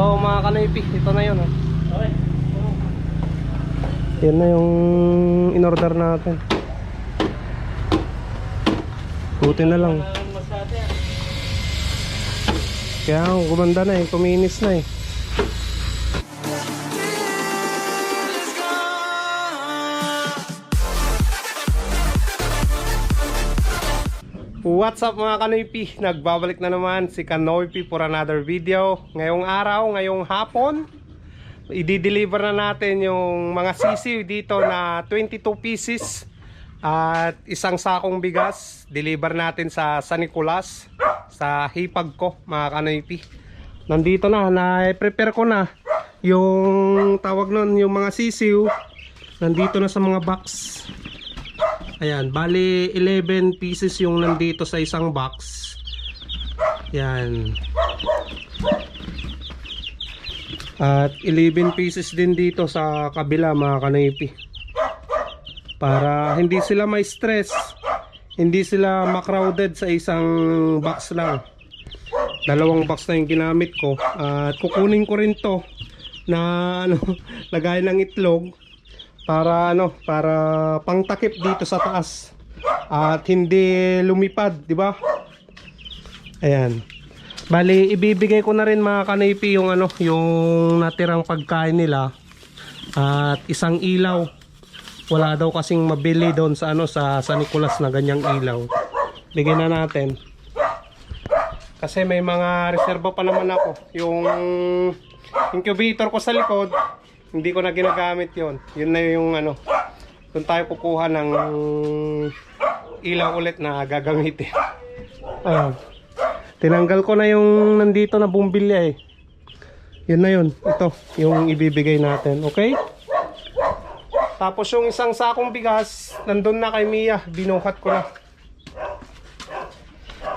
So mga kanipi, ito na yun. Oh. Okay. Yan na yung in-order natin. Buti na lang. Kaya gumanda na eh, kuminis na eh. What's up mga kanoypi? Nagbabalik na naman si Kanoypi for another video. Ngayong araw, ngayong hapon, i-deliver na natin yung mga sisiw dito na 22 pieces at isang sakong bigas. Deliver natin sa San Nicolas, sa hipag ko mga kanoypi. Nandito na, na-prepare ko na yung tawag nun, yung mga sisiw. Nandito na sa mga box. Ayan, bali 11 pieces yung nandito sa isang box. Yan. At 11 pieces din dito sa kabila mga kanipi. Para hindi sila may stress. Hindi sila macrowded sa isang box lang. Dalawang box na yung ginamit ko. At kukunin ko rin to na ano, lagay ng itlog para ano, para pangtakip dito sa taas. At hindi lumipad, di ba? Ayan. Bali, ibibigay ko na rin mga kanipi yung ano, yung natirang pagkain nila. At isang ilaw. Wala daw kasing mabili doon sa ano sa San Nicolas na ganyang ilaw. Bigyan na natin. Kasi may mga reserva pa naman ako. Yung incubator ko sa likod, hindi ko na ginagamit yon. Yun na yung ano. Doon tayo kukuha ng ilaw ulit na gagamitin. Ayan. Tinanggal ko na yung nandito na bumbilya eh. Yun na yun. Ito, yung ibibigay natin. Okay? Tapos yung isang sakong bigas, nandun na kay Mia. Binuhat ko na.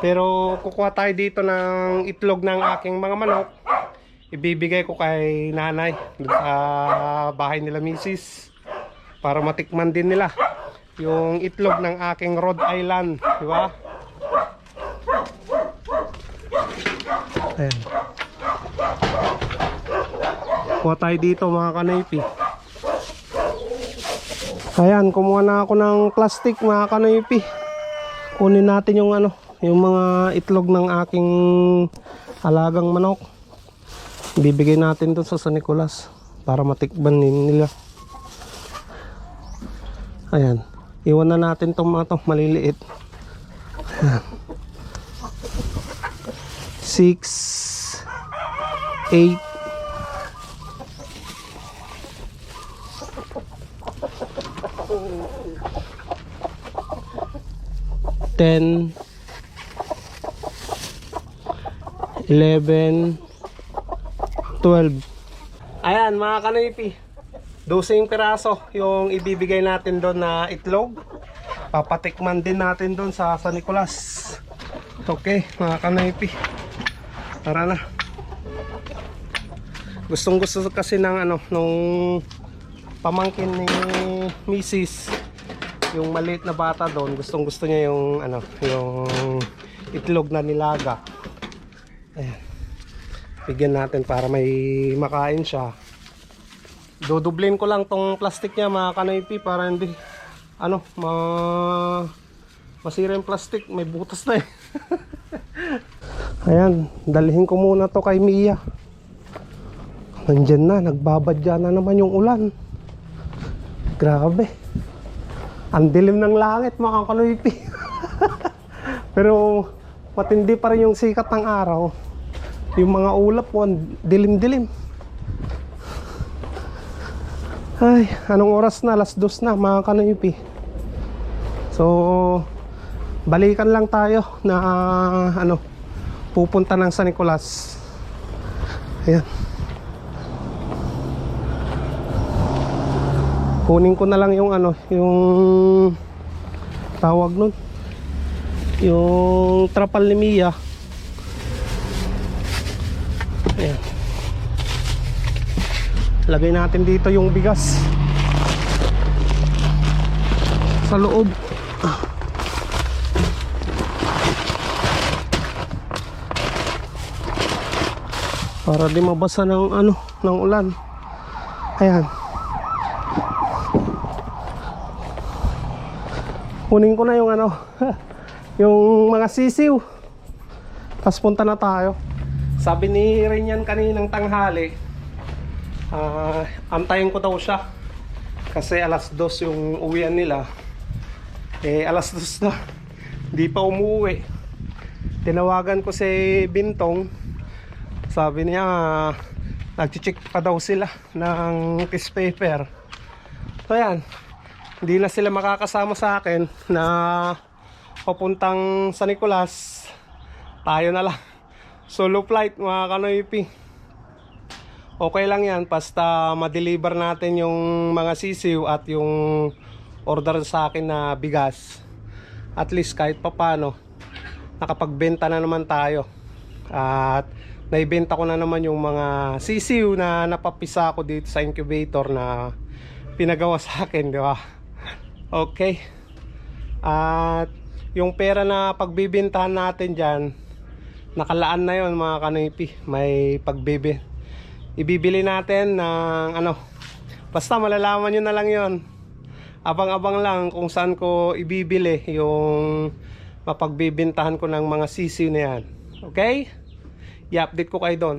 Pero kukuha tayo dito ng itlog ng aking mga manok. Ibibigay ko kay nanay sa bahay nila misis para matikman din nila yung itlog ng aking Rhode Island, di ba? Ayan. Kuha tayo dito mga kanaypi. Ayan, kumuha na ako ng plastic mga kanaypi. Kunin natin yung ano, yung mga itlog ng aking alagang manok. Bibigay natin doon sa San Nicolas para matikban nila. Ayan. Iwan na natin itong mga to, maliliit. Ayan. Six, eight, ten, eleven, 12. Ayan mga kanipi. 12 piraso yung ibibigay natin doon na itlog. Papatikman din natin doon sa San Nicolas. Okay mga kanipi. Tara na. Gustong gusto kasi ng ano nung pamangkin ni Mrs. Yung maliit na bata doon, gustong gusto niya yung ano, yung itlog na nilaga. Ayan bigyan natin para may makain siya. Dodublin ko lang tong plastic niya mga kanaypi para hindi ano ma masira yung plastic. May butas na eh. Ayan dalhin ko muna to kay Mia. Nandyan na nagbabadya na naman yung ulan. Grabe. Ang dilim ng langit mga kanaypi. Pero matindi pa rin yung sikat ng araw yung mga ulap po, dilim-dilim. Ay, anong oras na? Alas dos na, mga kanayupi. So, balikan lang tayo na ano, pupunta ng San Nicolas. Ayan. Kunin ko na lang yung ano, yung tawag nun. Yung trapal ni Mia. Lagay natin dito yung bigas. Sa loob. para di mabasa ng ano ng ulan ayan kunin ko na yung ano yung mga sisiw tapos punta na tayo sabi ni Renyan kaninang tanghali ah, antayin ko daw siya. Kasi alas dos yung uwian nila. Eh alas dos na. Hindi pa umuwi. Tinawagan ko si Bintong. Sabi niya nagchichik pa daw sila ng test paper. So yan. Hindi na sila makakasama sa akin na papuntang San Nicolas. Tayo na lang. Solo flight mga kanoypi okay lang yan basta ma-deliver natin yung mga sisiw at yung order sa akin na bigas. At least kahit papano nakapagbenta na naman tayo. At naibenta ko na naman yung mga sisiw na napapisa ko dito sa incubator na pinagawa sa akin di ba? Okay. At yung pera na pagbibintahan natin dyan nakalaan na yon mga kanipi. May pagbibi ibibili natin ng ano. Basta malalaman nyo na lang yon abang-abang lang kung saan ko ibibili yung mapagbibintahan ko ng mga sisiw na yan. Okay? I-update ko kayo doon.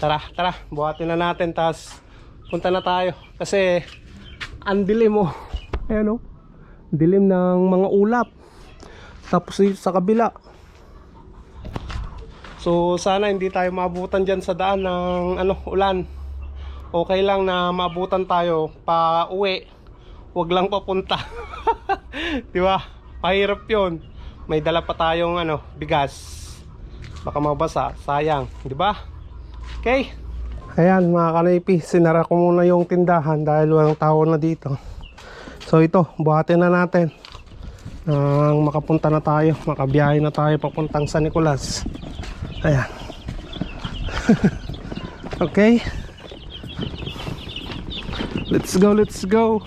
Tara tara. Buhatin na natin tas punta na tayo. Kasi ang dilim mo ayan o dilim ng mga ulap. Tapos sa kabila so sana hindi tayo maabutan dyan sa daan ng ano ulan. Okay lang na maabutan tayo pa uwi wag lang papunta. Di ba? Mahirap yun. May dala pa tayong ano bigas. Baka mabasa. Sayang. Di ba? Okay. Ayan mga kanipi sinara ko muna yung tindahan dahil walang tao na dito. So ito buhatin na natin. Nang makapunta na tayo makabiyahe na tayo papuntang San Nicolas ayan. Okay. Let's go let's go.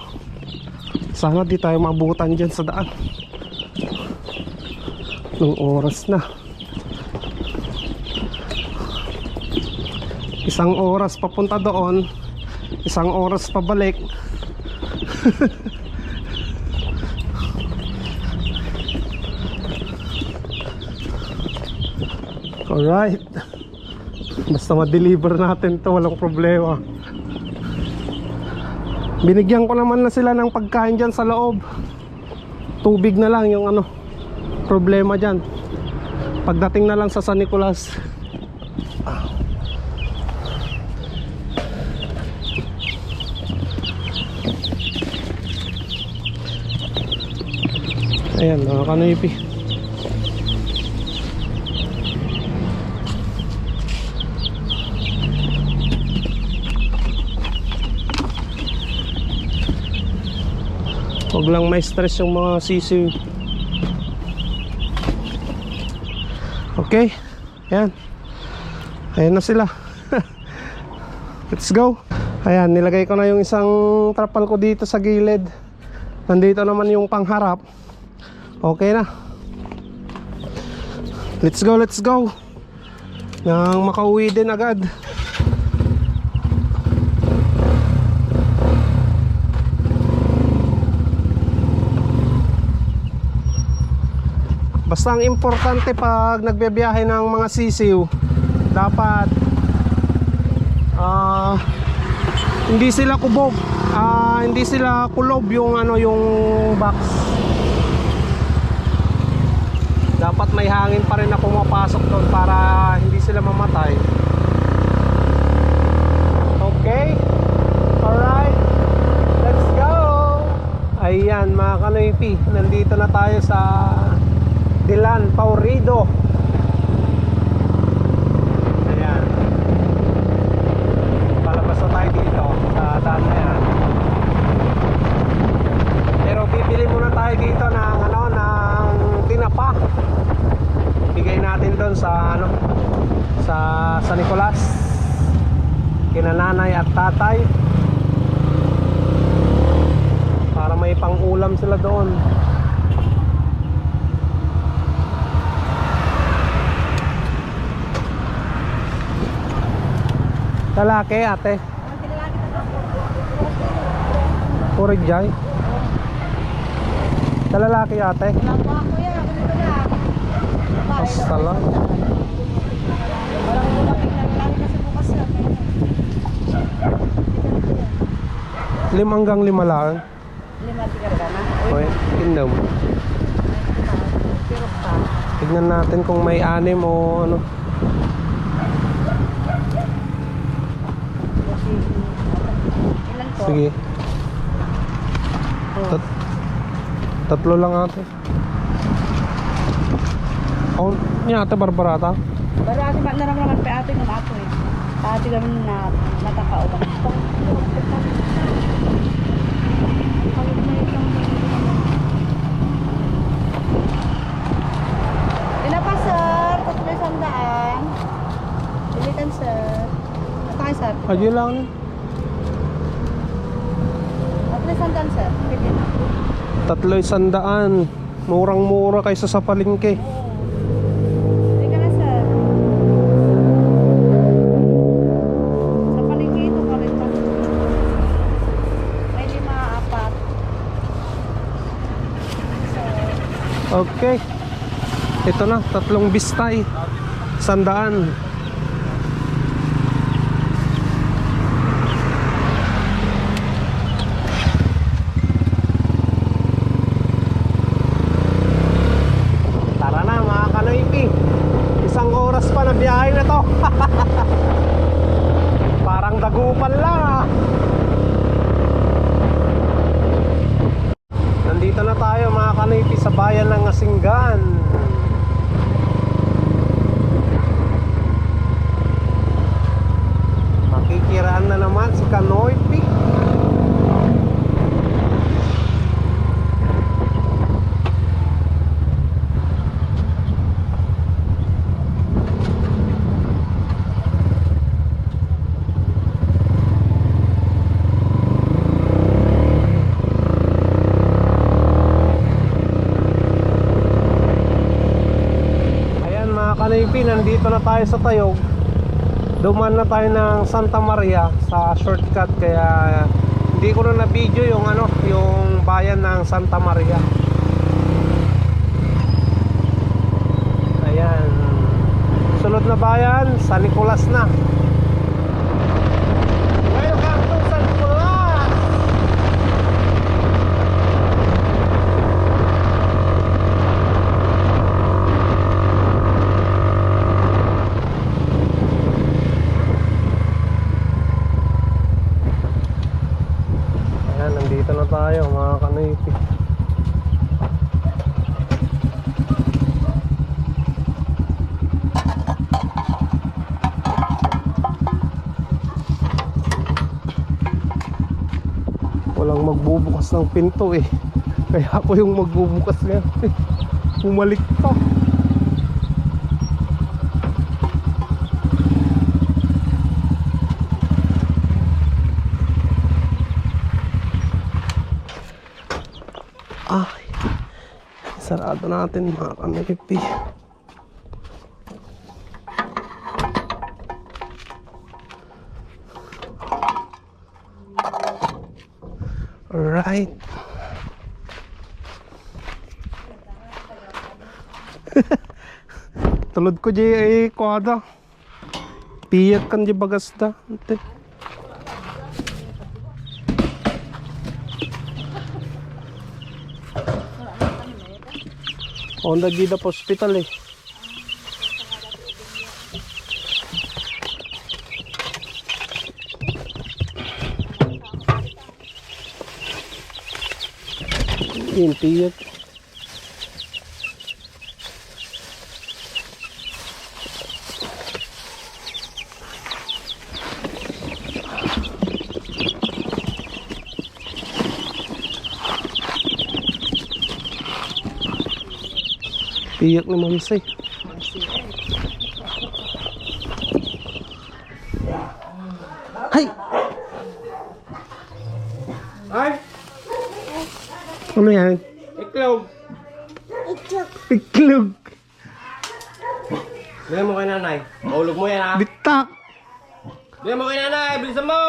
Sana di tayo mabutan dyan sa daan. Ng oras na. Isang oras papunta doon. Isang oras pabalik alright. Basta ma-deliver natin to walang problema. Binigyan ko naman na sila ng pagkain dyan sa loob. Tubig na lang yung ano problema dyan. Pagdating na lang sa San Nicolas. Ayan mga kanipi Huwag lang may stress yung mga sisiw. Okay. Ayan. Ayan na sila. Let's go. Ayan, nilagay ko na yung isang trapal ko dito sa gilid. Nandito naman yung pangharap. Okay na. Let's go, let's go. Nang makauwi din agad. Basta ang importante pag nagbebiyahe ng mga sisiw, dapat ah hindi sila kubog, ah hindi sila kulob yung ano yung box. Dapat may hangin pa rin na pumapasok doon para hindi sila mamatay. Okay? Alright. Let's go! Ayan mga kanoypi, nandito na tayo sa Dilan Paurido. Ayan. Palabas na tayo dito Sa daan na yan. Pero bibili muna tayo dito ng ano ng tinapa. Bigay natin doon sa ano sa San Nicolas. Kina nanay at tatay. Para may pang-ulam sila doon Lalaki ate. Puro jay. Lalaki ate. Wala po ako yan. Lang. Babae Basta lang. Na lalaki kasi bukas na. Lima hanggang lima lang. Lima tigar ka na. Pa. Tignan natin kung may anim o ano. Po? Sige. Tat tatlo lang ate. Oh, niya ate barbarata. Pero ate, ma- naramdaman pa ate ng ato eh. Ate kami na natakao ba? Ilan pa sir? Tatlo isang daan. Ilitan sir. Kayo sir. Ayun lang. eh. Tatlo isang daan sir. Pwede na. Tatlo isandaan. Murang-mura kaysa sa palengke. Sir. Okay. Ito na, tatlong bistay. Sandaan. Tara na mga kanoypi. Isang oras pa na biyahe na to. Parang dagupan lang ah. Nandito na tayo mga kanipi sa bayan ng Asinggan. Makikiraan na naman si Kanoypi. Ayan kanipi, nandito na tayo sa Tayog. Duman na tayo ng Santa Maria sa shortcut kaya hindi ko na na-video yung ano, yung bayan ng Santa Maria. Ayan. Sunod na bayan, San Nicolas na. Welcome to San Nicolas! Nandito na tayo mga kanipi. Walang magbubukas ng pinto eh. Kaya ako yung magbubukas ngayon. Bumalik pa. Sarado natin mga kanipi. Alright. Tulod ko di ay kwada. Piyat kan di bagas da. Ante. Honda gida pa hospital eh. Yun, Iyak ni Mamsay. Hay! Ay, Ano yan? iklog. Iklog. Bigyan mo kay nanay. Maulog mo yan ha. Bitak. Bigyan mo kay nanay, bilisan mo!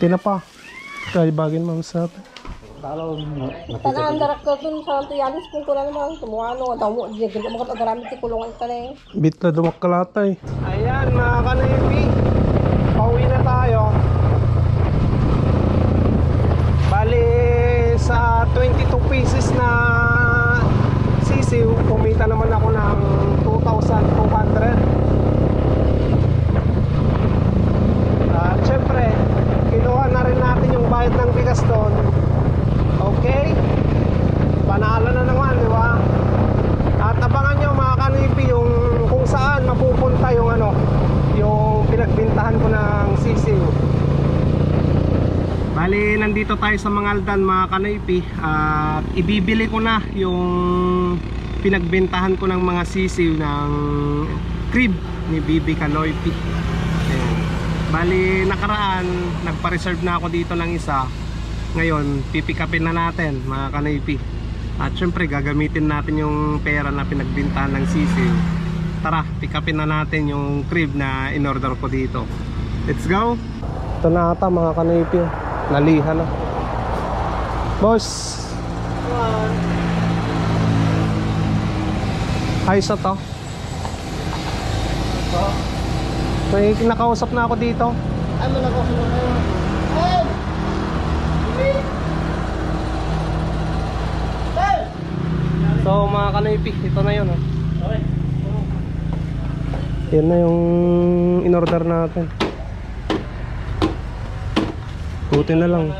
Tinapa. Kaya bagin ma'am sa atin. Tanaan darak ko dun sa Antiyalis kung kulang naman. Tumuano, daw mo, di ka mga pag-aramit si kulungan ka na eh. Bitla dumakkalatay. Ayan mga kanipi. Pauwi na tayo. Bali sa 22 pieces na sisiw, kumita naman ako ng 2,200. At syempre, kinuha na rin natin yung bayad ng bigas doon. Okay? Panalo na naman, di ba? At abangan nyo mga kanipi yung kung saan mapupunta yung ano, yung pinagbintahan ko ng sisiw. Bali, nandito tayo sa Mangaldan mga kanipi at ibibili ko na yung pinagbintahan ko ng mga sisiw ng crib ni Bibi Kaloypi. Bali, nakaraan, nagpa-reserve na ako dito ng isa. Ngayon, pipikapin na natin mga kanipi. At syempre gagamitin natin yung pera na pinagbintahan ng sisiw. Tara, pick-upin na natin yung crib na in-order ko dito. Let's go! Ito na ata mga kanipi. Naliha na. Boss! Ayos na to. May nakausap na ako dito. Ay, mo na ko Hey! So mga kanipi, ito na yun. Oh. Yan na yung in-order natin. Buti na lang.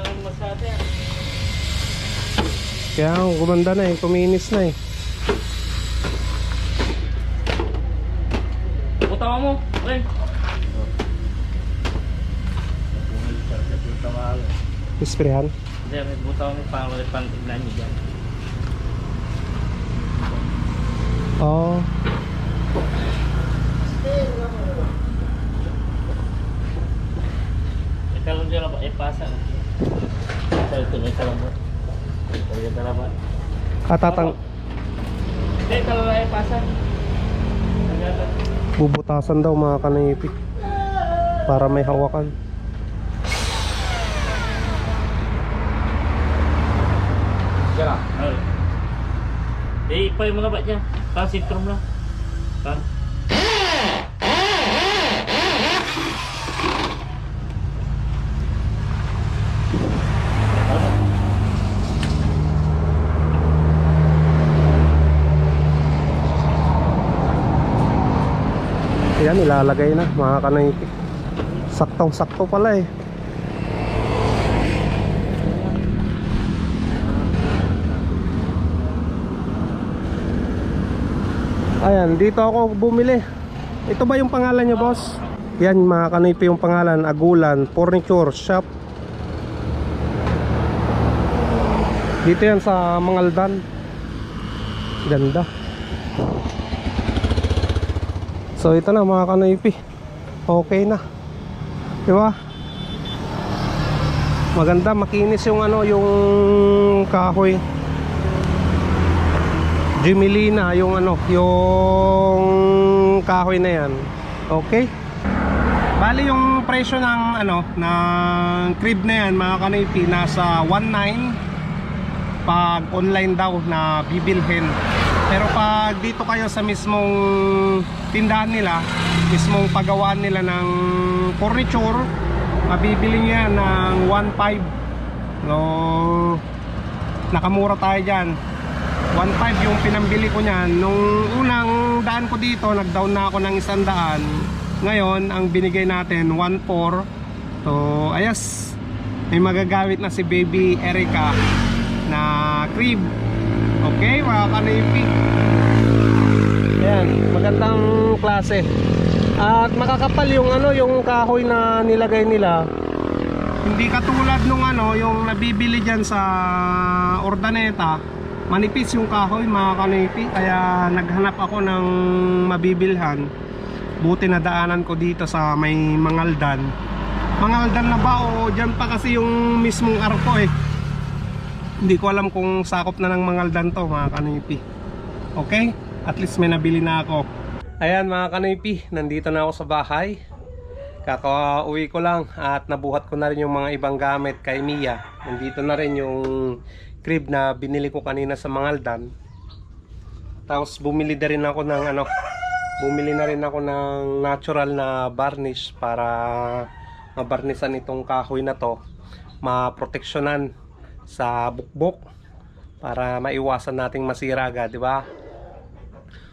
Kaya gumanda na eh, kuminis na eh. Isprehan. Hindi, may butawa mo para wala pang tignan niyo dyan. Oo. May talong dyan ba? Eh, pasa. Sa ito, may talong mo. Kaya talong ba? Katatang Hindi, talong na eh, pasa. Tagalan. bubutasan daw mga kanipi. Para may hawakan. Ay. Eh, pa yung mga bat niya. Pang sitrom lang. Pang. Yan, ilalagay na mga kanipi. Saktong sakto pala eh. Ayan, dito ako bumili. Ito ba yung pangalan niyo, boss? Yan, mga kanipi yung pangalan. Agulan Furniture Shop. Dito yan sa Mangaldan. Ganda. So ito na mga kanipi. Okay na. Di ba? Maganda, makinis yung ano, yung kahoy. Jimelina, yung ano, yung kahoy na yan. Okay? Bali yung presyo ng ano, ng crib na yan, mga kanipi, nasa 1.9 pag online daw na bibilhin. Pero pag dito kayo sa mismong tindahan nila, mismong pagawaan nila ng furniture, mabibili nyo yan ng 1.5. So, nakamura tayo dyan. 1.5 yung pinambili ko niyan. Nung unang daan ko dito, nag-down na ako ng isang daan. Ngayon, ang binigay natin, 1.4. So, ayos. May magagamit na si baby Erica na crib. Okay, mga kanipi. Ayan, magandang klase. At makakapal yung ano, yung kahoy na nilagay nila. Hindi katulad nung ano, yung nabibili diyan sa Ordaneta. Manipis yung kahoy, mga kanipi. Kaya naghanap ako ng mabibilhan. Buti na daanan ko dito sa may Mangaldan. Mangaldan na ba o dyan pa kasi yung mismong arko eh. Hindi ko alam kung sakop na ng Mangaldan to mga kanipi. Okay? At least may nabili na ako. Ayan mga kanipi, nandito na ako sa bahay. Kakauwi ko lang at nabuhat ko na rin yung mga ibang gamit kay Mia. Nandito na rin yung crib na binili ko kanina sa Mangaldan. Tapos bumili na rin ako ng ano, bumili na rin ako ng natural na varnish para mabarnisan itong kahoy na to, maproteksyonan sa bukbok para maiwasan nating masira agad, di ba?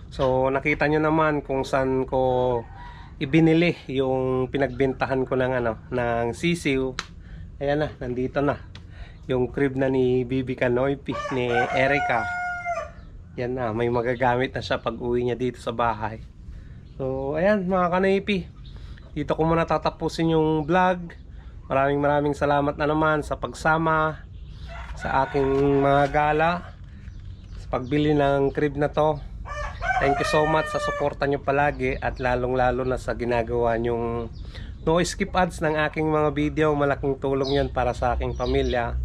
So nakita nyo naman kung saan ko ibinili yung pinagbentahan ko ng ano ng sisiw. Ayan na, nandito na. Yung crib na ni Bibi Kanoypi ni Erica. Yan na, may magagamit na siya pag uwi niya dito sa bahay. So ayan mga kanoypi. Dito ko muna tatapusin yung vlog. Maraming maraming salamat na naman sa pagsama sa aking mga gala sa pagbili ng crib na to. Thank you so much sa suporta nyo palagi at lalong lalo na sa ginagawa nyong no skip ads ng aking mga video. Malaking tulong yan para sa aking pamilya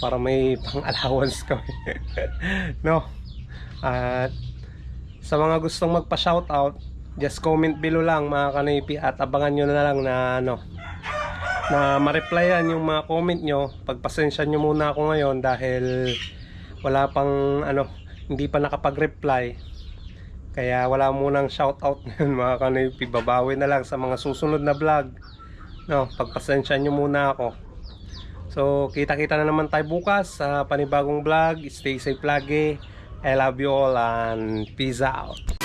para may pang allowance kami. no? At sa mga gustong magpa shoutout, just comment below lang mga kanipi at abangan nyo na lang na ano na ma-replyan yung mga comment nyo. Pagpasensya nyo muna ako ngayon dahil wala pang ano, hindi pa nakapag-reply. Kaya wala munang shoutout ngayon mga kanipi. Babawi na lang sa mga susunod na vlog. No, pagpasensya nyo muna ako. So, kita-kita na naman tayo bukas sa panibagong vlog. Stay safe lagi. I love you all and peace out.